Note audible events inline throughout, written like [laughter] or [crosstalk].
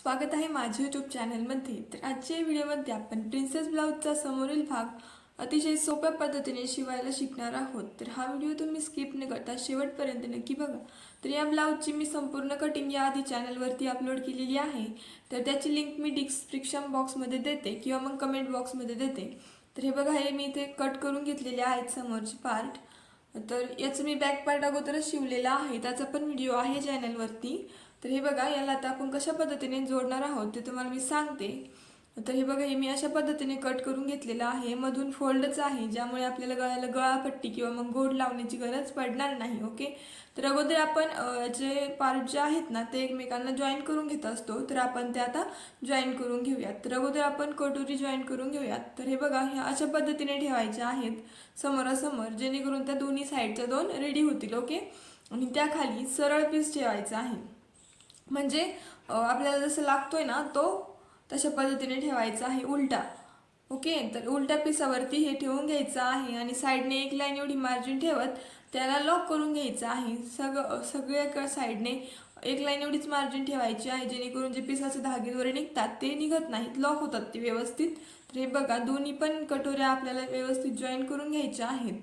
स्वागत आहे माझ्या यूट्यूब चॅनलमध्ये तर आजच्या व्हिडिओमध्ये आपण प्रिन्सेस ब्लाऊजचा समोरील भाग अतिशय सोप्या पद्धतीने शिवायला शिकणार आहोत. तर हा व्हिडिओ तुम्ही स्किप न करता शेवटपर्यंत नक्की बघा. तर या ब्लाऊजची मी संपूर्ण कटिंग याआधी चॅनलवरती अपलोड केलेली आहे. तर त्याची लिंक मी डिस्क्रिप्शन बॉक्समध्ये देते किंवा मग कमेंट बॉक्समध्ये देते. तर हे बघा हे मी इथे कट करून घेतलेले आहेत समोरचे पार्ट तर याचं मी बॅक पार्ट अगोदरच शिवलेला आहे. त्याचा पण व्हिडिओ आहे चॅनलवरती तर हे बघा याला आता आपण कशा पद्धतीने जोडणार आहोत ते तुम्हाला मी सांगते. तर हे बघा हे मी अशा पद्धतीने कट करून घेतलेलं आहे. मधून फोल्डच आहे ज्यामुळे आपल्याला गळ्याला गळापट्टी किंवा मग गोड लावण्याची गरज पडणार नाही ओके? तर अगोदर आपण जे पार्ट जे आहेत ना ते एकमेकांना जॉईन करून घेत असतो. तर आपण ते आता जॉईन करून घेऊयात. तर अगोदर आपण कटोरी जॉईन करून घेऊयात. तर हे बघा ह्या अशा पद्धतीने ठेवायच्या आहेत समोरासमोर जेणेकरून त्या दोन्ही साईडच्या दोन रेडी होतील ओके? आणि त्याखाली सरळ पीस ठेवायचं आहे. म्हणजे आपल्याला जसं लागतोय ना तो तशा पद्धतीने ठेवायचा आहे उलटा. ओके? तर उलट्या पिसावरती हे ठेवून घ्यायचं आहे आणि साईडने एक लाईन एवढी मार्जिन ठेवत त्याला लॉक करून घ्यायचं आहे. सगळं सगळ्या साईडने एक लाईन एवढीच मार्जिन ठेवायची आहे जेणेकरून जे पिसाचे धागे वगैरे निघतात ते निघत नाहीत लॉक होतात ते व्यवस्थित. तर हे बघा दोन्ही पण कटोऱ्या आपल्याला व्यवस्थित जॉईन करून घ्यायच्या आहेत.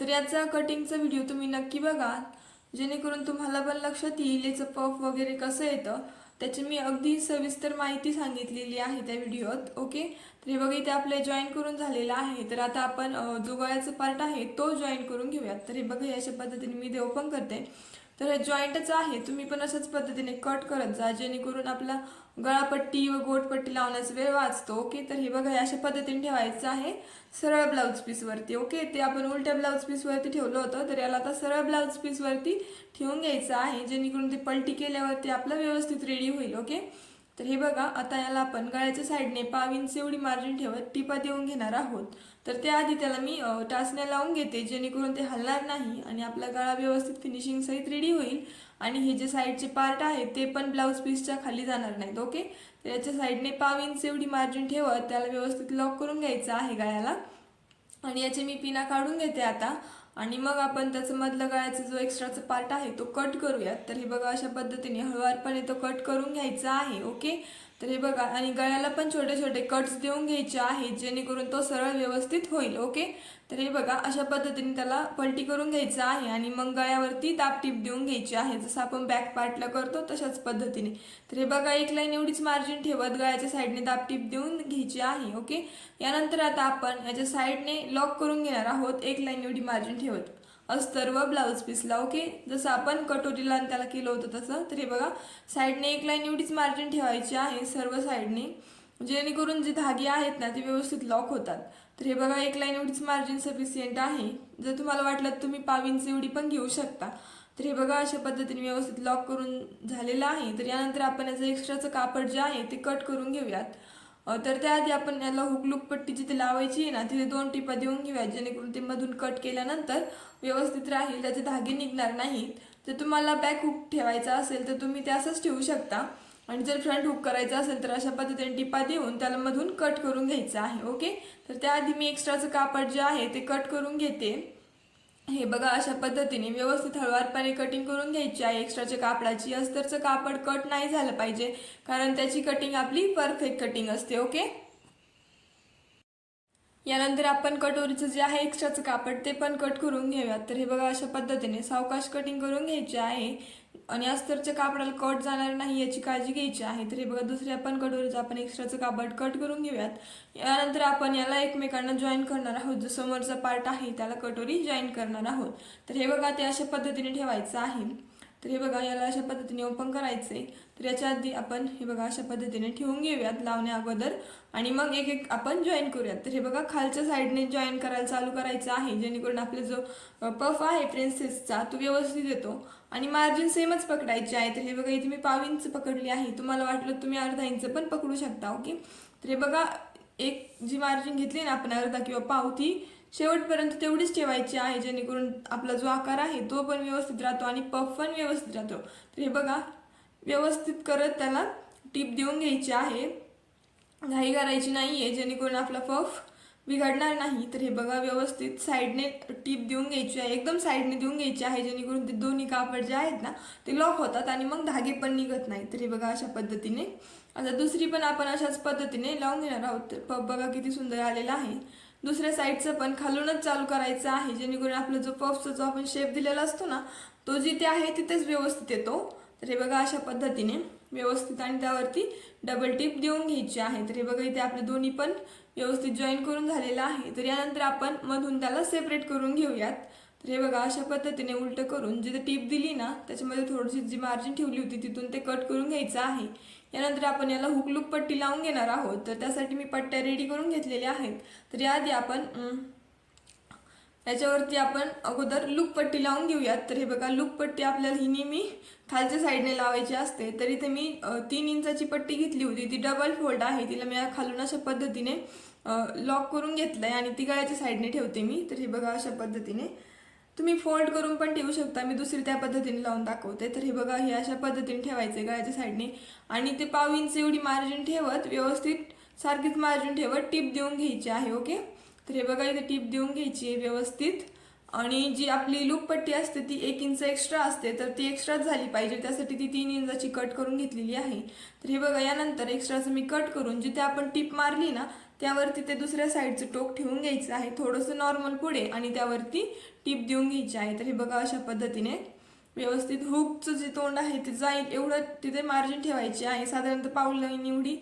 तर याचा कटिंगचा व्हिडिओ तुम्ही नक्की बघा. जेणेकरून तुम्हाला पण लक्षात येईल याचं पफ वगैरे कसं येतं. त्याची मी अगदी सविस्तर माहिती सांगितलेली आहे त्या व्हिडिओत ओके? तर हे बघा इथे आपले जॉईन करून झालेलं आहे. तर आता आपण जो गळ्याचा पार्ट आहे तो जॉईन करून घेऊयात. तर हे बघा अशा पद्धतीने मी ते ओपन करते. तर हे जॉईंटच आहे. तुम्ही पण अशाच पद्धतीने कट करत जा. जेणेकरून आपला गळापट्टी व गोटपट्टी लावण्याचा वेळ वाचतो ओके? तर हे बघा अशा पद्धतीने ठेवायचं आहे. सरळ ब्लाऊज पीसवरती ओके? ते आपण उलट्या ब्लाऊज पीसवरती ठेवलं होतं. तर याला आता सरळ ब्लाऊज पीसवरती ठेवून घ्यायचं आहे. जेणेकरून ते पलटी केल्यावरती आपलं व्यवस्थित रेडी होईल ओके? तर हे बघा आता याला आपण गळ्याच्या साईडने पाव इंच एवढी मार्जिन ठेवत टिपा देऊन घेणार आहोत. तर त्याआधी त्याला मी टाचण्या लावून घेते जेणेकरून ते हलणार नाही आणि आपला गळा व्यवस्थित फिनिशिंग सहित रेडी होईल. आणि हे जे साईडचे पार्ट आहेत ते पण ब्लाऊज पीसच्या खाली जाणार नाहीत ओके? तर याच्या साईडने पाव इंच एवढी मार्जिन ठेवत त्याला व्यवस्थित लॉक करून घ्यायचं आहे गळ्याला. आणि याचे मी पिना काढून घेते आता. आणि मग आपण त्याचं मधलं गळ्याचा जो एक्स्ट्राचा पार्ट आहे तो कट करूयात. तर हे बघा अशा पद्धतीने हळुवारपणे तो कट करून घ्यायचा आहे ओके तर हे बघा आणि गळ्याला पण छोटे छोटे कट्स देऊन घ्यायचे आहेत जेणेकरून तो सरळ व्यवस्थित होईल ओके तर हे बघा अशा पद्धतीने त्याला पलटी करून घ्यायचं आहे आणि मग गळ्यावरती दाबटीप देऊन घ्यायची आहे. जसं आपण बॅक पार्टला करतो तशाच पद्धतीने. तर हे बघा एक लाईन एवढीच मार्जिन ठेवत गळ्याच्या साईडने दाबटीप देऊन घ्यायची आहे ओके यानंतर आता आपण याच्या साईडने लॉक करून घेणार आहोत एक लाईन एवढी मार्जिन ठेवत. अस्तर व ब्लाऊज पीसला ओके जसं आपण कटोरीला आणि त्याला केलं होतं तसं. तर हे बघा साईडने एक लाईन एवढीच मार्जिन ठेवायची आहे सर्व साईडने जेणेकरून जे धागे आहेत ना ते व्यवस्थित लॉक होतात. तर हे बघा एक लाईन एवढीच मार्जिन सफिशियंट आहे. जर तुम्हाला वाटलं तर तुम्ही पाविंच एवढी पण घेऊ शकता. तर हे बघा अशा पद्धतीने व्यवस्थित लॉक करून झालेलं आहे. तर यानंतर आपण याचं एक्स्ट्राचं कापड जे आहे ते कट करून घेऊयात. तर त्याआधी आपण याला हुकलूक पट्टी जिथे लावायची आहे ना तिथे दोन टिपा देऊन घेऊया जेणेकरून ते मधून कट केल्यानंतर व्यवस्थित राहील त्याचे धागे निघणार नाहीत. जर तुम्हाला बॅक हुक ठेवायचा असेल तर तुम्ही ते असंच ठेवू शकता. आणि जर फ्रंट हुक करायचा असेल तर अशा पद्धतीने टिपा देऊन त्याला मधून कट करून घ्यायचं आहे ओके तर त्याआधी मी एक्स्ट्राचं कापड जे आहे ते कट करून घेते. हे बघा अशा पद्धतीने व्यवस्थित हळवारपणे कटिंग करून घ्यायची आहे. एक्स्ट्राचे कापडाची अस्तरचं कापड कट नाही झालं पाहिजे कारण त्याची कटिंग आपली परफेक्ट कटिंग असते ओके यानंतर आपण कटोरीचं जे आहे एक्स्ट्राचं कापड ते पण कट करून घेऊयात. तर हे बघा अशा पद्धतीने सावकाश कटिंग करून घ्यायचे आहे. आणि अस्तरच्या कापडाला कट जाणार नाही याची काळजी घ्यायची आहे. तर हे बघा दुसऱ्या पण कटोरीचं आपण एक्स्ट्राचं कापड कट करून घेऊयात. यानंतर आपण याला एकमेकांना जॉईन करणार आहोत. जो समोरचा पार्ट आहे त्याला कटोरी जॉईन करणार आहोत. तर हे बघा ते अशा पद्धतीने ठेवायचं आहे. तर हे बघा याला अशा पद्धतीने ओपन करायचे तर याच्या आधी आपण हे बघा अशा पद्धतीने ठेवून घेऊयात लावण्या अगोदर. आणि मग एक एक आपण जॉईन करूयात. तर हे बघा खालच्या साईडने जॉईन करायला चालू करायचं आहे. जेणेकरून आपला जो पफ आहे प्रिन्सेसचा तो व्यवस्थित येतो. आणि मार्जिन सेमच पकडायचे आहे. तर हे बघा इथे मी पाव इंच पकडली आहे. तुम्हाला वाटलं तुम्ही अर्धा इंच पण पकडू शकता ओके? तर हे बघा एक जी मार्जिन घेतली ना आपण अर्धा किंवा पाव ती शेवटपर्यंत तेवढीच ठेवायची आहे जेणेकरून आपला जो आकार आहे तो पण व्यवस्थित राहतो आणि पफ पण व्यवस्थित राहतो. तर हे बघा व्यवस्थित करत त्याला टीप देऊन घ्यायची आहे. घाई करायची नाही आहे जेणेकरून आपला पफ बिघडणार नाही. तर हे बघा व्यवस्थित साईडने टीप देऊन घ्यायची आहे. एकदम साईडने देऊन घ्यायची आहे जेणेकरून ते दोन्ही कापड जे आहेत ना ते लॉक होतात आणि मग धागे पण निघत नाही. तर हे बघा अशा पद्धतीने. आता दुसरी पण आपण अशाच पद्धतीने लावून घेणार आहोत. तर पफ बघा किती सुंदर आलेला आहे. दुसऱ्या साईडचं पण खालूनच चालू करायचं आहे. जेणेकरून आपला जो पफचा जो आपण शेप दिलेला असतो ना तो जिथे आहे तिथेच व्यवस्थित येतो. तर हे बघा अशा पद्धतीने व्यवस्थित आणि त्यावरती डबल टिप देऊन घ्यायची आहे. तर हे बघा इथे आपले दोन्ही पण व्यवस्थित जॉईन करून झालेलं आहे. तर यानंतर आपण मधून त्याला सेपरेट करून घेऊयात. तर हे बघा अशा पद्धतीने उलटं करून जिथे टीप दिली ना त्याच्यामध्ये थोडीशी जी मार्जिन ठेवली होती तिथून ते कट करून घ्यायचं आहे. यानंतर आपण याला हुकलूक पट्टी लावून घेणार आहोत. तर त्यासाठी मी पट्ट्या रेडी करून घेतलेल्या आहेत. तर याआधी आपण याच्यावरती आपण अगोदर लूक पट्टी लावून घेऊयात. तर हे बघा लूक पट्टी आपल्याला ही नेहमी खालच्या साईडने लावायची असते. तर इथे मी तीन इंचाची पट्टी घेतली होती. ती डबल फोल्ड आहे. तिला मी खालून अशा पद्धतीने लॉक करून घेतलं आहे आणि ती गळ्याच्या साईडने ठेवते मी. तर हे बघा अशा पद्धतीने तुम्ही फोल्ड करून पण ठेवू शकता. मी दुसरी त्या पद्धतीने लावून दाखवते. तर हे बघा हे अशा पद्धतीने ठेवायचे गळ्याच्या साईडने आणि ते पाव इंच एवढी मार्जिन ठेवत व्यवस्थित सारखीच मार्जिन ठेवत टीप देऊन घ्यायची आहे ओके तर हे बघा इथे टीप देऊन घ्यायची आहे व्यवस्थित. आणि जी आपली लूपपट्टी असते ती एक इंच एक्स्ट्रा असते तर ती एक्स्ट्राच झाली पाहिजे. त्यासाठी ती तीन इंचाची कट करून घेतलेली आहे. तर हे बघा यानंतर एक्स्ट्राचं मी कट करून जिथे आपण टीप मारली ना त्यावरती ते दुसऱ्या साईडचं टोक ठेवून घ्यायचं आहे. थोडंसं नॉर्मल पुढे आणि त्यावरती टीप देऊन घ्यायची आहे. तर हे बघा अशा पद्धतीने व्यवस्थित हुकचं जे तोंड आहे ते जाईल. एवढं तिथे मार्जिन ठेवायची आहे. साधारणतः पाऊल लाईन एवढी.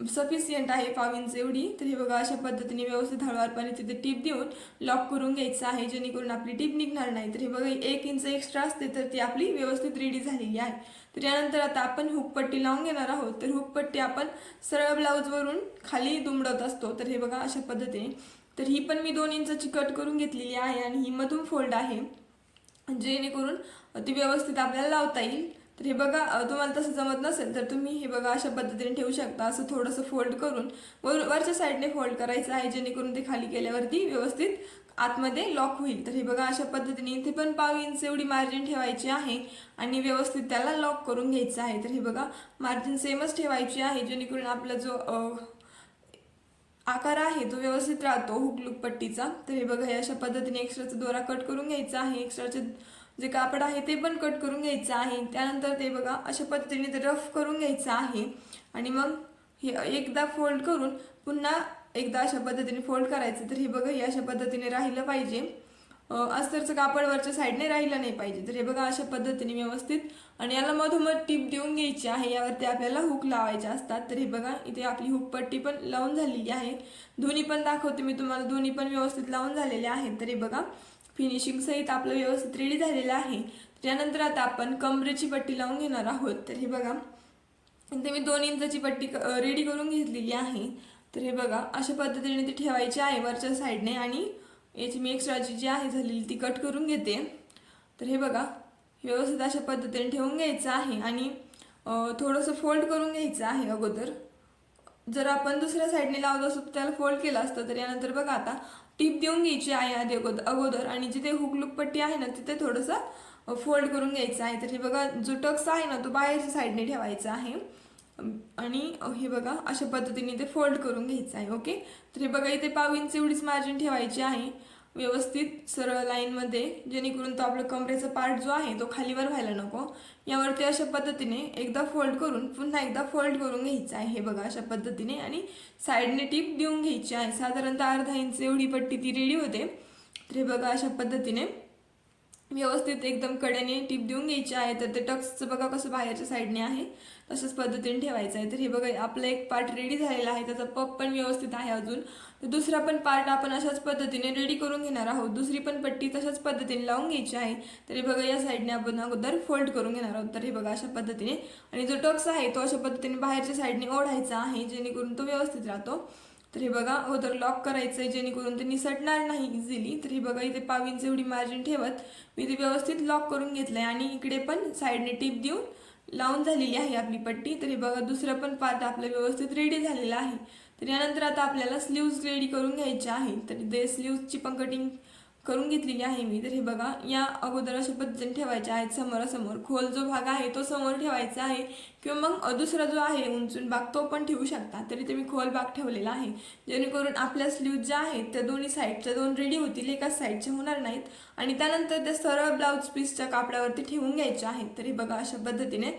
सफिशियंट आहे पाव इंच एवढी. तर हे बघा अशा पद्धतीने व्यवस्थित हळूवारपणे तिथे टीप देऊन लॉक करून घ्यायचं आहे जेणेकरून आपली टीप निघणार नाही. तर हे बघा एक इंच एक्स्ट्रा असते तर ती आपली व्यवस्थित रेडी झालेली आहे. तर यानंतर आता आपण हुकपट्टी लावून घेणार आहोत. तर हुकपट्टी आपण सरळ ब्लाऊजवरून खाली दुमडत असतो. तर हे बघा अशा पद्धतीने. तर ही पण मी दोन इंचाची कट करून घेतलेली आहे आणि ही मधून फोल्ड आहे. जेणेकरून ती व्यवस्थित आपल्याला लावता येईल. तर हे बघा तुम्हाला तसं जमत नसेल तर तुम्ही हे बघा अशा पद्धतीने ठेवू शकता. असं थोडंसं फोल्ड करून वर वरच्या साईडने फोल्ड करायचं आहे जेणेकरून ते खाली केल्यावरती व्यवस्थित आतमध्ये लॉक होईल. तर हे बघा अशा पद्धतीने इथे पण पाव इंच एवढी मार्जिन ठेवायची आहे आणि व्यवस्थित त्याला लॉक करून घ्यायचं आहे. तर हे बघा मार्जिन सेमच ठेवायची आहे जेणेकरून आपला जो आकार आहे तो व्यवस्थित राहतो हुकलुक पट्टीचा तर हे बघा हे अशा पद्धतीने एक्स्ट्राचा दोरा कट करून घ्यायचा आहे. एक्स्ट्राचे जे कापड आहे ते पण कट करून घ्यायचं आहे. त्यानंतर ते बघा अशा पद्धतीने ते रफ करून घ्यायचं आहे. आणि मग हे एकदा फोल्ड करून पुन्हा एकदा अशा पद्धतीने फोल्ड करायचं. तर हे बघा हे अशा पद्धतीने राहिलं पाहिजे. अस्तरचं कापड वरच्या साईडने राहिलं नाही पाहिजे. तर हे बघा अशा पद्धतीने व्यवस्थित आणि याला मधोमध टीप देऊन घ्यायची आहे. यावरती आपल्याला हुक लावायचे असतात. तर हे बघा इथे आपली हुक पट्टी पण लावून झालेली आहे. दोन्ही पण दाखवते मी तुम्हाला. दोन्ही पण व्यवस्थित लावून झालेले आहेत. तर हे बघा फिनिशिंग सहित आपलं व्यवस्थित रेडी झालेलं आहे. त्यानंतर आता आपण कमरेची पट्टी लावून घेणार आहोत. तर हे बघा. इथे मी दोन इंचाची पट्टी रेडी करून घेतलेली आहे. तर हे बघा अशा पद्धतीने ती ठेवायची आहे वरच्या साईडने आणि याची मी एक्स्ट्राची जी आहे झालेली ती कट करून घेते. तर हे बघा व्यवस्थित अशा पद्धतीने ठेवून घ्यायचं आहे आणि थोडंसं फोल्ड करून घ्यायचं आहे अगोदर. जर आपण दुसऱ्या साईडने लावत असतो तर त्याला फोल्ड केला असतं. तर यानंतर बघा आता टीप देऊन घ्यायची आहे आधी अगोदर अगोदर. आणि जिथे हुकलूक पट्टी आहे ना तिथे थोडंसं फोल्ड करून घ्यायचं आहे. तर हे बघा जो टक्स आहे ना तो बाहेरच्या साईडने ठेवायचा आहे. आणि हे बघा अशा पद्धतीने ते फोल्ड करून घ्यायचं आहे ओके? तर हे बघा इथे पाव इंच एवढीच मार्जिन ठेवायची आहे. व्यवस्थित सरळ लाईनमध्ये जेणेकरून तो आपला कमरेचा पार्ट जो आहे तो खालीवर व्हायला नको. यावरती अशा पद्धतीने एकदा फोल्ड करून पुन्हा एकदा फोल्ड करून घ्यायचं आहे. हे बघा अशा पद्धतीने आणि साईडने टीप देऊन घ्यायची आहे. साधारणतः अर्धा इंच एवढी पट्टी ती रेडी होते. तर हे बघा अशा पद्धतीने व्यवस्थित एकदम कड्याने टीप देऊन घ्यायची आहे. तर ते टक्सचं बघा कसं बाहेरच्या साईडने आहे. तसंच पद्धतीने ठेवायचं आहे. तर हे बघा आपला एक पार्ट रेडी झालेला आहे. त्याचा पप पण व्यवस्थित आहे अजून. तर दुसरा पण पार्ट आपण अशाच पद्धतीने रेडी करून घेणार आहोत. दुसरी पण पट्टी तशाच पद्धतीने लावून घ्यायची आहे. तर हे बघा या साईडने आपण अगोदर फोल्ड करून घेणार आहोत. तर हे बघा अशा पद्धतीने. आणि जो टक्स आहे तो अशा पद्धतीने बाहेरच्या साईडने ओढायचा आहे जेणेकरून तो व्यवस्थित राहतो. तर हे बघा अगोदर लॉक करायचं आहे जेणेकरून ते निसटणार नाही इझिली तर हे बघा इथे पाव एवढी मार्जिन ठेवत मी ते व्यवस्थित लॉक करून घेतलंय आणि इकडे पण साईडने टीप देऊन लावून झालेली आहे आपली पट्टी. तर हे बघा दुसरं पण पार्ट आपलं व्यवस्थित रेडी झालेलं आहे. तर यानंतर आता आपल्याला स्लीव्ज रेडी करून घ्यायच्या आहे. तर ते स्लीव्जची पण कटिंग करून घेतलेली आहे मी. तर हे बघा या अगोदर अशा पद्धतीने ठेवायच्या आहेत समोरासमोर खोल जो भाग आहे तो समोर ठेवायचा आहे. किंवा मग दुसरा जो आहे उंचून भाग तो पण ठेवू शकता. तरी ते मी खोल भाग ठेवलेला आहे. जेणेकरून आपल्या स्लीव ज्या आहेत त्या दोन्ही साईडच्या दोन रेडी होतील एकाच साईडच्या होणार नाहीत. आणि त्यानंतर त्या सरळ ब्लाऊज पीसच्या कापडावरती ठेवून घ्यायच्या आहेत. तरी बघा अशा पद्धतीने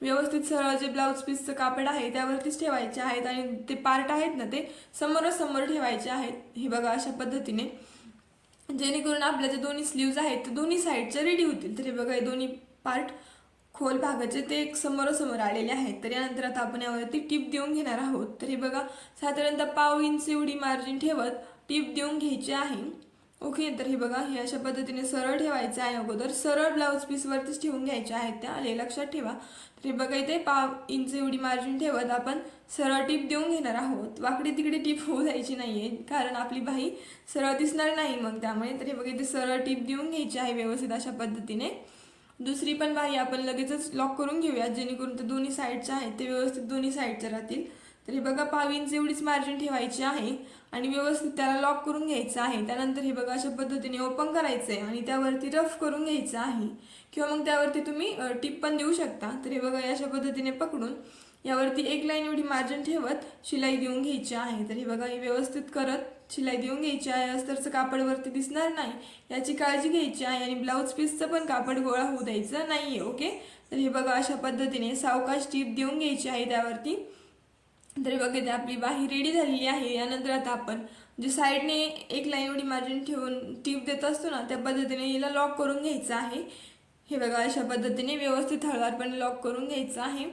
व्यवस्थित सरळ जे ब्लाऊज पीसचं कापड आहे त्यावरतीच ठेवायचे आहेत. आणि ते पार्ट आहेत ना ते समोरासमोर ठेवायचे आहेत. हे बघा अशा पद्धतीने. जेणेकरून आपल्या जे दोन्ही स्लीव्ज आहेत ते दोन्ही साईडचे रेडी होतील. तरी बघा हे दोन्ही पार्ट खोल भागाचे ते एक समोरासमोर आलेले आहेत. तर यानंतर आता आपण यावरती टिप देऊन घेणार आहोत. तर हे बघा साधारणतः पाव इंच एवढी मार्जिन ठेवत टिप देऊन घ्यायची आहे. ओके तर हे बघा हे अशा पद्धतीने सरळ ठेवायचं आहे अगोदर. सरळ ब्लाऊज पीसवरतीच ठेवून घ्यायच्या आहेत त्या आले लक्षात ठेवा. तर हे बघा इथे पाव इंच एवढी मार्जिन ठेवत आपण सरळ टीप देऊन घेणार आहोत. वाकडी तिकडे टीप होऊ द्यायची नाहीये कारण आपली बाही सरळ दिसणार नाही मग त्यामुळे. तर हे बघा इथे सरळ टीप देऊन घ्यायची आहे व्यवस्थित अशा पद्धतीने. दुसरी पण बाही आपण लगेचच लॉक करून घेऊया जेणेकरून ते दोन्ही साईडच्या आहेत ते व्यवस्थित दोन्ही साईडच्या राहतील. तर हे बघा पाव इंच एवढीच मार्जिन ठेवायची आहे आणि व्यवस्थित त्याला लॉक करून घ्यायचं आहे. त्यानंतर हे बघा अशा पद्धतीने ओपन करायचं आहे आणि त्यावरती रफ करून घ्यायचं आहे. किंवा मग त्यावरती तुम्ही टिप पण देऊ शकता. तर हे बघा अशा पद्धतीने पकडून यावरती एक लाईन एवढी मार्जिन ठेवत शिलाई देऊन घ्यायची आहे. तर हे बघा हे व्यवस्थित करत शिलाई देऊन घ्यायची आहे. अस्तरचं कापड वरती दिसणार नाही याची काळजी घ्यायची आहे आणि ब्लाऊज पीसचं पण कापड गोळा होऊ द्यायचं नाही आहे ओके? तर हे बघा अशा पद्धतीने सावकाश टीप देऊन घ्यायची आहे त्यावरती. तरी बघा इथे आपली बाही रेडी झालेली आहे. यानंतर आता आपण जे साईडने एक लाईन एवढी मार्जिन ठेवून टीप देत असतो ना त्या पद्धतीने हिला लॉक करून घ्यायचं आहे. हे बघा अशा पद्धतीने व्यवस्थित हळवारपणे लॉक करून घ्यायचं आहे.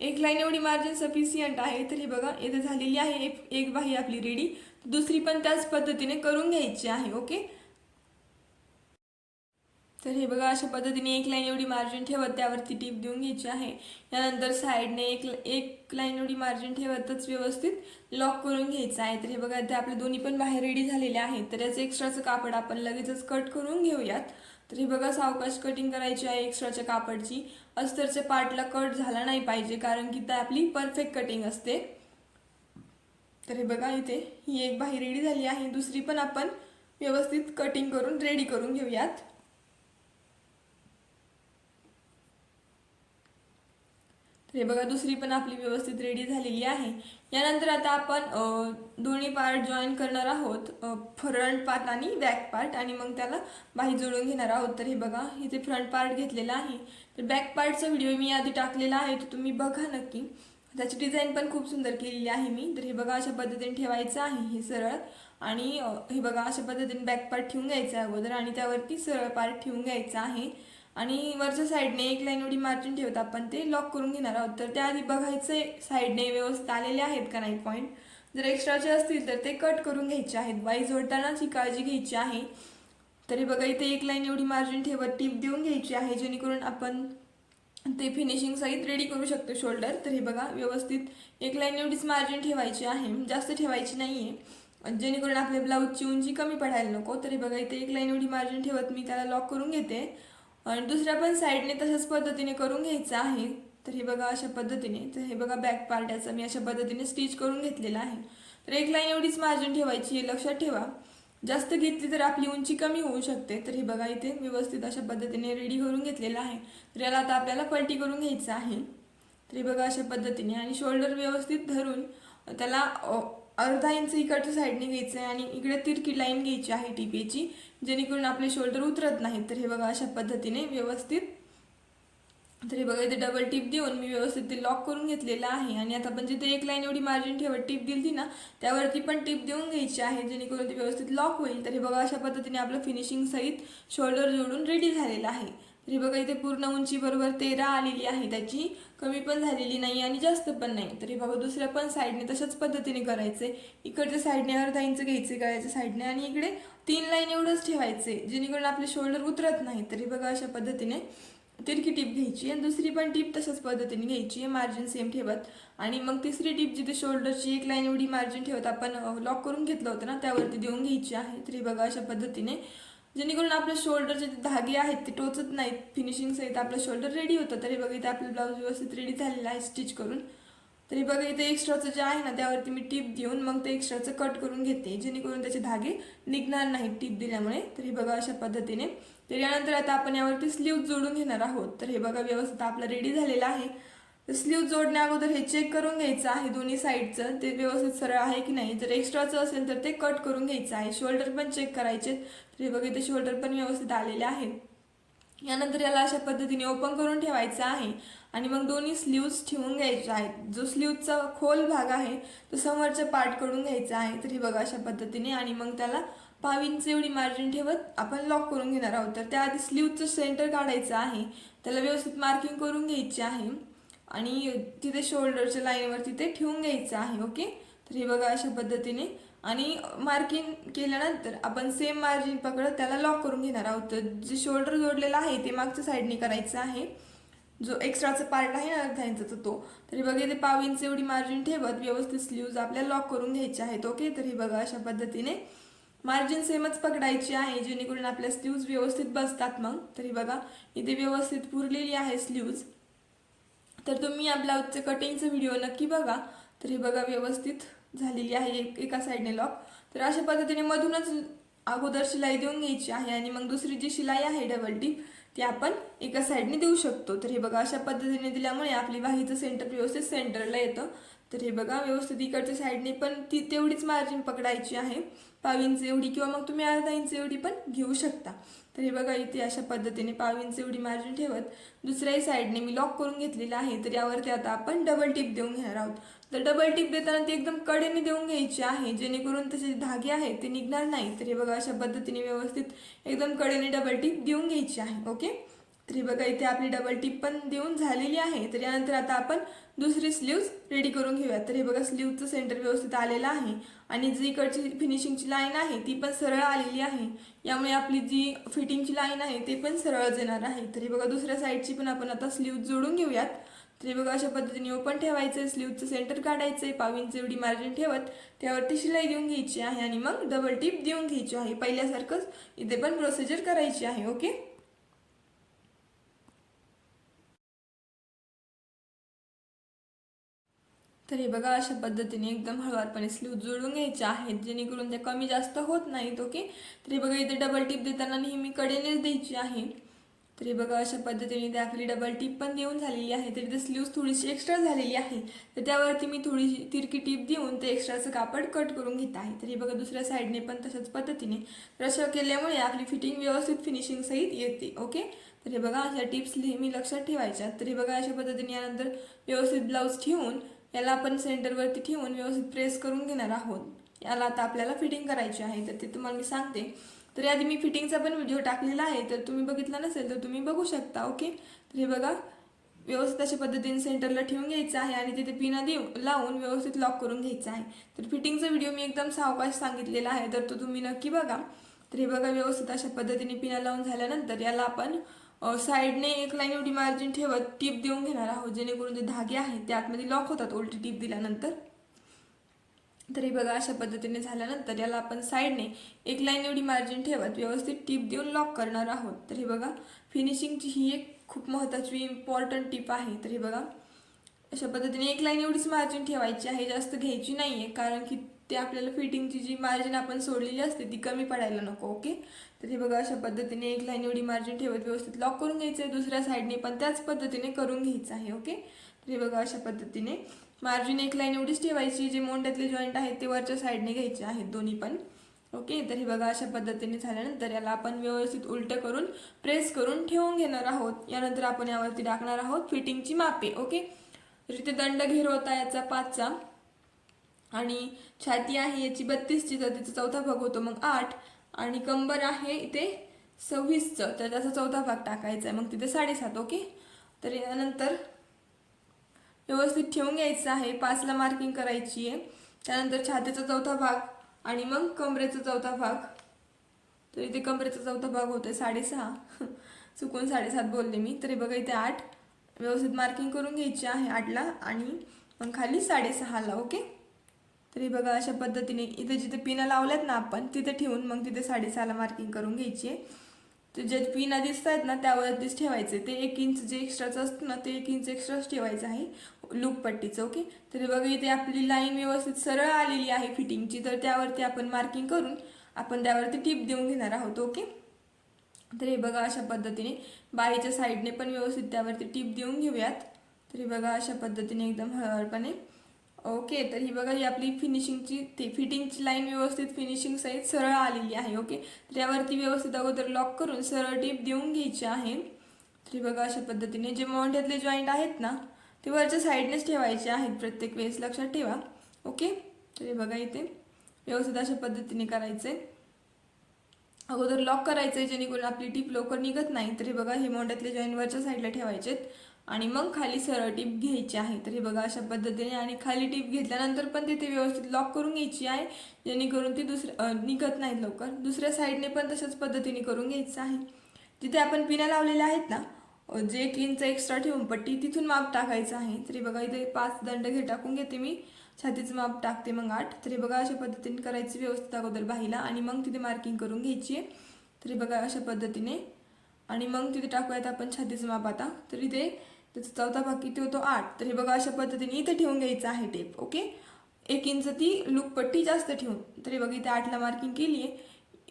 एक लाईन एवढी मार्जिन सफिशियंट आहे. तर हे बघा इथे झालेली आहे. एक एक बाही आपली रेडी दुसरी पण त्याच पद्धतीने करून घ्यायची आहे ओके तर हे बघा अशा पद्धतीने एक लाईन एवढी मार्जिन ठेवत त्यावरती टीप देऊन घ्यायची आहे. यानंतर साईडने एक एक लाईन एवढी मार्जिन ठेवतच व्यवस्थित लॉक करून घ्यायचं आहे. तर हे बघा ते आपले दोन्ही पण बाहेर रेडी झालेले आहेत. तर याचं एक्स्ट्राचं कापड आपण लगेचच कट करून घेऊयात. तर हे बघा सावकाश कटिंग करायची आहे एक्स्ट्राच्या कापडची. अस्तरच्या पार्टला कट झाला नाही पाहिजे कारण की ते आपली परफेक्ट कटिंग असते. तर हे बघा इथे ही एक बाही रेडी झाली आहे. दुसरी पण आपण व्यवस्थित कटिंग करून रेडी करून घेऊयात. हे बघा दुसरी पण आपली व्यवस्थित रेडी झालेली आहे. यानंतर आता आपण दोन्ही पार्ट जॉईन करणार आहोत. फ्रंट पार्ट आणि बॅक पार्ट आणि मग त्याला बाही जोडून घेणार आहोत. तर हे बघा इथे फ्रंट पार्ट घेतलेला आहे तर बॅक पार्टचा व्हिडिओ मी आधी टाकलेला आहे तो तुम्ही बघा नक्की. त्याची डिझाईन पण खूप सुंदर केलेली आहे मी. तर हे बघा अशा पद्धतीने ठेवायचं आहे हे सरळ. आणि हे बघा अशा पद्धतीने बॅक पार्ट ठेवून घ्यायचं आहे अगोदर. आणि त्यावरती सरळ पार्ट ठेवून घ्यायचा आहे. आणि वरच्या साईडने एक लाईन एवढी मार्जिन ठेवत आपण ते लॉक करून घेणार आहोत. तर त्याआधी बघायचं साईडने व्यवस्थित आलेले आहेत का नाही पॉईंट जर एक्स्ट्राचे असतील तर ते कट करून घ्यायचे आहेत. बाई जोडतानाच ही काळजी घ्यायची आहे. तरी बघा इथे एक लाईन एवढी मार्जिन ठेवत टीप देऊन घ्यायची आहे जेणेकरून आपण ते फिनिशिंग सहित रेडी करू शकतो शोल्डर तर हे बघा व्यवस्थित एक लाईन एवढीच मार्जिन ठेवायची आहे. जास्त ठेवायची नाही आहे जेणेकरून आपल्या ब्लाऊजची उंची कमी पडायला नको. तरी बघा इथे एक लाईन एवढी मार्जिन ठेवत मी त्याला लॉक करून घेते. आणि दुसऱ्या पण साईडने तशाच पद्धतीने करून घ्यायचं आहे. तर हे बघा अशा पद्धतीने तर हे बघा बॅक पार्ट याचा मी अशा पद्धतीने स्टिच करून घेतलेला आहे. तर एक लाईन एवढीच मार्जिन ठेवायची हे लक्षात ठेवा. जास्त घेतली तर आपली उंची कमी होऊ शकते. तर हे बघा इथे व्यवस्थित अशा पद्धतीने रेडी करून घेतलेलं आहे. तर याला आता आपल्याला पलटी करून घ्यायचं आहे. तर हे बघा अशा पद्धतीने आणि शोल्डर व्यवस्थित धरून त्याला अर्धा इंच इकडच्या साईडने घ्यायचं आहे आणि इकडे तिरकी लाईन घ्यायची आहे टिपेची जेणेकरून आपले शोल्डर उतरत नाहीत. तर हे बघा अशा पद्धतीने व्यवस्थित. तर हे बघा इथे डबल टिप देऊन मी व्यवस्थित ते लॉक करून घेतलेलं आहे. आणि आता पण जिथे एक लाईन एवढी मार्जिन ठेवत टिप दिली ना त्यावरती पण टिप देऊन घ्यायची आहे जेणेकरून ते व्यवस्थित लॉक होईल. तर हे बघा अशा पद्धतीने आपलं फिनिशिंग सहित शोल्डर जोडून रेडी झालेलं आहे. तरी बघा इथे पूर्ण उंची बरोबर तेरा आलेली आहे त्याची. कमी पण झालेली नाही आणि जास्त पण नाही. तरी बघा दुसऱ्या पण साईडने तशाच पद्धतीने करायचे. इकडच्या साईडने अर्धा इंच घ्यायचे गळ्याच्या साईडने आणि इकडे तीन लाईन एवढंच ठेवायचे. जेणेकरून आपले शोल्डर उतरत नाही. तरी बघा अशा पद्धतीने तिरकी टीप घ्यायची आणि दुसरी पण टीप तशाच पद्धतीने घ्यायची. आहे मार्जिन सेम ठेवत. आणि मग तिसरी टीप जिथे शोल्डरची एक लाईन एवढी मार्जिन ठेवत आपण लॉक करून घेतलं होतं ना त्यावरती देऊन घ्यायची आहे. तरी बघा अशा पद्धतीने जेणेकरून आपल्या शोल्डरचे जे धागे आहेत ते टोचत नाहीत फिनिशिंग सहित आपलं शोल्डर रेडी होतं. तरी बघा इथे आपलं ब्लाऊज व्यवस्थित रेडी झालेलं आहे स्टिच करून. तरी बघा इथे एक्स्ट्राचं जे आहे ना त्यावरती मी टीप देऊन मग ते एक्स्ट्राचं कट करून घेते. जेणेकरून त्याचे धागे निघणार नाहीत टीप दिल्यामुळे. तर हे बघा अशा पद्धतीने. तर यानंतर आता आपण यावरती स्लीव जोडून घेणार आहोत. तर हे बघा व्यवस्थित आपलं रेडी झालेलं आहे. तर स्लीव जोडण्या अगोदर हे चेक करून घ्यायचं आहे दोन्ही साईडचं ते व्यवस्थित सरळ आहे की नाही? जर एक्स्ट्राचं असेल तर ते कट करून घ्यायचं आहे. शोल्डर पण चेक करायचे. तर हे बघ इथे शोल्डर पण व्यवस्थित आलेले आहे. यानंतर याला अशा पद्धतीने ओपन करून ठेवायचं आहे. आणि मग दोन्ही स्लीव्ज ठेवून घ्यायचे आहेत. जो स्लीवचा खोल भाग आहे तो समोरच्या पार्ट करून घ्यायचा आहे. तर हे बघा अशा पद्धतीने. आणि मग त्याला पाव इंच एवढी मार्जिन ठेवत आपण लॉक करून घेणार आहोत. तर त्याआधी स्लीवचं सेंटर काढायचं आहे. त्याला व्यवस्थित मार्किंग करून घ्यायची आहे. आणि तिथे शोल्डरच्या लाईनवर तिथे ठेवून घ्यायचं आहे ओके तर हे बघा अशा पद्धतीने. आणि मार्किंग केल्यानंतर आपण सेम मार्जिन पकडत त्याला लॉक करून घेणार आहोत. तर जे शोल्डर जोडलेलं आहे ते मागच्या साईडने करायचं आहे. जो एक्स्ट्राचा पार्ट आहे ना तर तो. तर हे बघा इथे पाव इंच एवढी मार्जिन ठेवत व्यवस्थित स्लीव्ज आपल्याला लॉक करून घ्यायचे आहेत ओके तर हे बघा अशा पद्धतीने. मार्जिन सेमच पकडायची आहे जेणेकरून आपल्या स्लीव्ज व्यवस्थित बसतात मग. तर हे बघा इथे व्यवस्थित पुरलेली आहे स्लीव्ज तर तुम्ही या ब्लाऊजचं कटिंगचं व्हिडिओ नक्की बघा. तर हे बघा व्यवस्थित झालेली आहे एक एका साईडने लॉक तर अशा पद्धतीने मधूनच अगोदर शिलाई देऊन घ्यायची आहे आणि मग दुसरी जी शिलाई आहे डबल टीप ती आपण एका साईडने देऊ शकतो. तर हे बघा अशा पद्धतीने दिल्यामुळे आपली वाहीचं सेंटर व्यवस्थित सेंटरला येतं. तर हे बघा व्यवस्थित इकडच्या साईडने पण ती तेवढीच मार्जिन पकडायची आहे. पाव इंच एवढी किंवा मग तुम्ही अर्धा इंच एवढी पण घेऊ शकता. तर हे बघा इथे अशा पद्धतीने पाव इंच एवढी मार्जिन ठेवत दुसऱ्याही साईडने मी लॉक करून घेतलेलं आहे. तर यावरती आता आपण डबल टिप देऊन घेणार आहोत. तर डबल टिप देताना ती एकदम कडेने देऊन घ्यायची आहे. जेणेकरून त्याचे धागे आहेत ते निघणार नाही. तर हे बघा अशा पद्धतीने व्यवस्थित एकदम कडेने डबल टिप देऊन घ्यायची आहे. ओके तरी बघा इथे आपली डबल टिप पण देऊन झालेली आहे. तर यानंतर आता आपण दुसरी स्लीव्ज रेडी करून घेऊया तर हे बघा स्लीवचं सेंटर व्यवस्थित आलेलं आहे. आणि जी इकडची फिनिशिंगची लाईन आहे ती पण सरळ आलेली आहे. यामुळे आपली जी फिटिंगची लाईन आहे ते पण सरळच येणार आहे. तर हे बघा दुसऱ्या साईडची पण आपण आता स्लीव्ज जोडून घेऊयात. तर हे बघा अशा पद्धतीने ओपन ठेवायचं आहे स्लीवचं सेंटर काढायचं आहे पावींचं एवढी मार्जिन ठेवत त्यावरती शिलाई देऊन घ्यायची आहे आणि मग डबल टिप देऊन घ्यायची आहे. पहिल्यासारखंच इथे पण प्रोसिजर करायची आहे ओके तर हे बघा अशा पद्धतीने एकदम हळवारपणे स्लीव जोडून घ्यायचे आहेत जेणेकरून ते कमी जास्त होत नाहीत ओके तर हे बघा इथे डबल टिप देताना नेहमी कडेनेच द्यायची आहे. तर हे बघा अशा पद्धतीने ते आपली डबल टिप पण देऊन झालेली आहे. तर इथे स्लीव्स थोडीशी एक्स्ट्रा झालेली आहे. तर त्यावरती मी थोडीशी तिरकी टिप देऊन ते एक्स्ट्राचं कापड कट करून घेत आहे. तर हे बघा दुसऱ्या साईडने पण तशाच पद्धतीने तर असं केल्यामुळे आपली फिटिंग व्यवस्थित फिनिशिंगसहित येते ओके तर हे बघा अशा टिप्स नेहमी लक्षात ठेवायच्या. तर हे बघा अशा पद्धतीने यानंतर व्यवस्थित ब्लाऊज ठेवून याला आपण सेंटरवरती ठेवून व्यवस्थित प्रेस करून घेणार आहोत. याला आता आपल्याला फिटिंग करायची आहे. तर ते तुम्हाला मी सांगते. तर आधी मी फिटिंगचा पण व्हिडिओ टाकलेला आहे. तर तुम्ही बघितला नसेल तर तुम्ही बघू शकता ओके तर हे बघा व्यवस्थित अशा पद्धतीने सेंटरला ठेवून घ्यायचं आहे आणि तिथे पिना देऊ लावून व्यवस्थित लॉक करून घ्यायचं आहे. तर फिटिंगचा व्हिडिओ मी एकदम सावकाश सांगितलेला आहे. तर तो तुम्ही नक्की बघा. तर हे बघा व्यवस्थित अशा पद्धतीने पिना लावून झाल्यानंतर याला आपण साईडने एक लाईन एवढी मार्जिन ठेवत टीप देऊन घेणार आहोत जेणेकरून जे धागे आहेत ते आतमध्ये लॉक होतात उलटी टीप दिल्यानंतर. तर हे बघा अशा पद्धतीने झाल्यानंतर याला आपण साईडने एक लाईन एवढी मार्जिन ठेवत व्यवस्थित टीप देऊन लॉक करणार आहोत. तर हे बघा फिनिशिंगची ही एक खूप महत्त्वाची इम्पॉर्टंट टीप आहे. तर हे बघा अशा पद्धतीने एक लाईन एवढीच मार्जिन ठेवायची आहे जास्त घ्यायची नाही आहे कारण की ते आपल्याला फिटिंगची जी मार्जिन आपण सोडलेली असते ती कमी पडायला नको ओके तर हे बघा अशा पद्धतीने एक लाईन एवढी मार्जिन ठेवत व्यवस्थित लॉक करून घ्यायचं आहे दुसऱ्या साईडने पण त्याच पद्धतीने करून घ्यायचं आहे ओके तर हे बघा अशा पद्धतीने मार्जिन एक लाईन एवढीच ठेवायची जे मोंड्यातले जॉईंट आहेत ते वरच्या साईडने घ्यायचे आहेत दोन्ही पण ओके तर हे बघा अशा पद्धतीने झाल्यानंतर याला आपण व्यवस्थित उलटं करून प्रेस करून ठेवून घेणार आहोत. यानंतर आपण यावरती टाकणार आहोत फिटिंगची मापे ओके तर इथे दंड घेर होता याचा पाचचा. आणि छाती आहे याची बत्तीसची तर तिचा चौथा भाग होतो मग आठ. आणि कंबर आहे इथे सव्वीसचं तर त्याचा चौथा भाग टाकायचा आहे. मग तिथे साडेसात ओके? तर यानंतर व्यवस्थित ठेवून घ्यायचं आहे. पाचला मार्किंग करायची आहे. त्यानंतर छातीचा चौथा भाग आणि मग कमरेचा चौथा भाग. तर इथे कमरेचा चौथा भाग होतो आहे साडेसहा. [laughs] चुकून साडेसात बोलले मी. तरी बघा इथे आठ. व्यवस्थित मार्किंग करून घ्यायची आहे आठला आणि मग खाली साडेसहाला ओके? तरी बघा अशा पद्धतीने इथे जिथे पिना लावल्यात ना आपण तिथे ठेवून मग तिथे साडेसहाला मार्किंग करून घ्यायची आहे. तर जे पिना दिसत आहेत ना त्यावरतीच ठेवायचे. ते एक इंच जे एक्स्ट्राचं असतं ना ते एक इंच एक्स्ट्राच ठेवायचं आहे लूप पट्टीचं ओके तरी बघा इथे आपली लाईन व्यवस्थित सरळ आलेली आहे फिटिंगची तर त्यावरती आपण मार्किंग करून आपण त्यावरती टीप देऊन घेणार आहोत ओके तर हे बघा अशा पद्धतीने बाईच्या साईडने पण व्यवस्थित त्यावरती टिप देऊन घेऊयात. तरी बघा अशा पद्धतीने एकदम हळहळपणे ओके तर ही बघा ही आपली फिनिशिंगची ते फिटिंगची लाईन व्यवस्थित फिनिशिंग साईज सरळ आलेली आहे ओके? तर यावरती व्यवस्थित अगोदर लॉक करून सरळ टिप देऊन घ्यायची आहे. तर बघा अशा पद्धतीने जे मोंढ्यातले जॉईंट आहेत ना ते वरच्या साईडनेच ठेवायचे आहेत प्रत्येक वेळेस लक्षात ठेवा ओके? तर हे बघा इथे व्यवस्थित अशा पद्धतीने करायचे अगोदर लॉक करायचं आहे जेणेकरून आपली टीप लवकर निघत नाही. तर हे बघा हे मोंड्यातले जॉईंट वरच्या साईडला ठेवायचेत. आणि मग खाली सरळ टीप घ्यायची आहे. तर हे बघा अशा पद्धतीने आणि खाली टीप घेतल्यानंतर पण तिथे व्यवस्थित लॉक करून घ्यायची आहे. जेणेकरून ती दुसऱ्या निघत नाहीत लवकर. दुसऱ्या साईडने पण तशाच पद्धतीने करून घ्यायचं आहे. तिथे आपण पिना लावलेल्या आहेत ना जे एक इंच एक्स्ट्रा ठेवून पट्टी तिथून माप टाकायचं आहे. तरी बघा इथे पाच दंड घे टाकून घेते मी. छातीचं माप टाकते मग आठ. तरी बघा अशा पद्धतीने करायची व्यवस्थित अगोदर बाहीला आणि मग तिथे मार्किंग करून घ्यायची आहे. तरी बघा अशा पद्धतीने. आणि मग तिथे टाकूयात आपण छातीचं माप आता. तर इथे त्याचा चौथा भाग किती होतो? आठ. तर हे बघा अशा पद्धतीने इथे ठेवून घ्यायचं आहे टेप ओके एक इंच ती लूकपट्टी जास्त ठेवून. तरी बघा इथे आठला मार्किंग केली आहे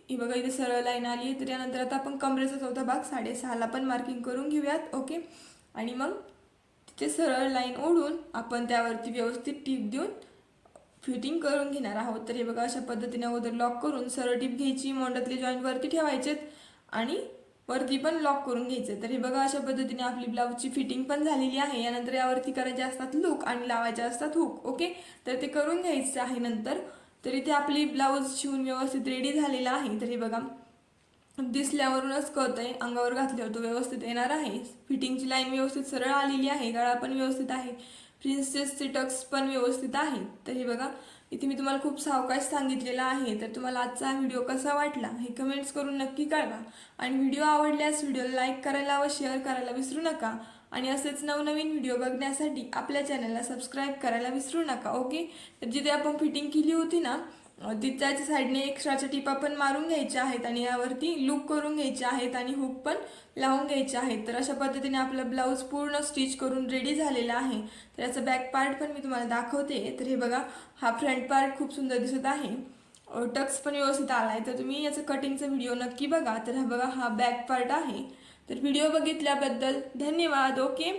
ही बघा इथे सरळ लाईन आली आहे तर यानंतर आता आपण कमरेचा चौथा भाग साडेसहाला पण मार्किंग करून घेऊयात ओके आणि मग तिथे सरळ लाईन ओढून आपण त्यावरती व्यवस्थित टीप देऊन फिटिंग करून घेणार आहोत. तर हे बघा अशा पद्धतीने अगोदर लॉक करून सरळ टीप घ्यायची मोंडातले जॉईंट वरती ठेवायचेत. आणि वरती पण लॉक करून घ्यायचं. तर हे बघा अशा पद्धतीने आपली ब्लाऊजची फिटिंग पण झालेली आहे. यानंतर यावरती करायचे असतात लूक आणि लावायचे असतात हुक ओके तर ते करून घ्यायचं आहे नंतर. तर इथे आपली ब्लाऊज शिवून व्यवस्थित रेडी झालेला आहे. तर हे बघा दिसल्यावरूनच कळतंय. अंगावर घातल्यावर तो व्यवस्थित येणार आहे. फिटिंगची लाईन व्यवस्थित सरळ आलेली आहे. गळा पण व्यवस्थित आहे. प्रिन्सेसचे टक्स पण व्यवस्थित आहे. तर हे बघा इथे मी तुम्हाला खूप सावकाश सांगितलेला आहे. तर तुम्हाला आजचा व्हिडिओ कसा वाटला हे कमेंट्स करून नक्की कळवा. आणि व्हिडिओ आवडल्यास व्हिडिओला लाईक करायला व शेअर करायला विसरू नका. आणि असेच नवनवीन व्हिडिओ बघण्यासाठी आपल्या चॅनलला सबस्क्राईब करायला विसरू नका ओके तर जिथे आपण फिटिंग केली होती ना अं, साईडने एक्स्ट्राच्या टिपा पण मारून घ्यायच्या आहेत आणि यावरती लूक करून घ्यायचे आहेत आणि हुक पण लावून घ्यायचे आहेत. तर अशा पद्धतीने आपला ब्लाऊज पूर्ण स्टिच करून रेडी झालेला आहे. तर याचा बॅक पार्ट पण मी तुम्हाला दाखवते. तर हे बघा हा फ्रंट पार्ट खूप सुंदर दिसत आहे. टक्स पण व्यवस्थित आला आहे तर तुम्ही याचं कटिंगचा व्हिडिओ नक्की बघा. तर हा बघा हा बॅक पार्ट आहे. तर व्हिडिओ बघितल्याबद्दल धन्यवाद. ओके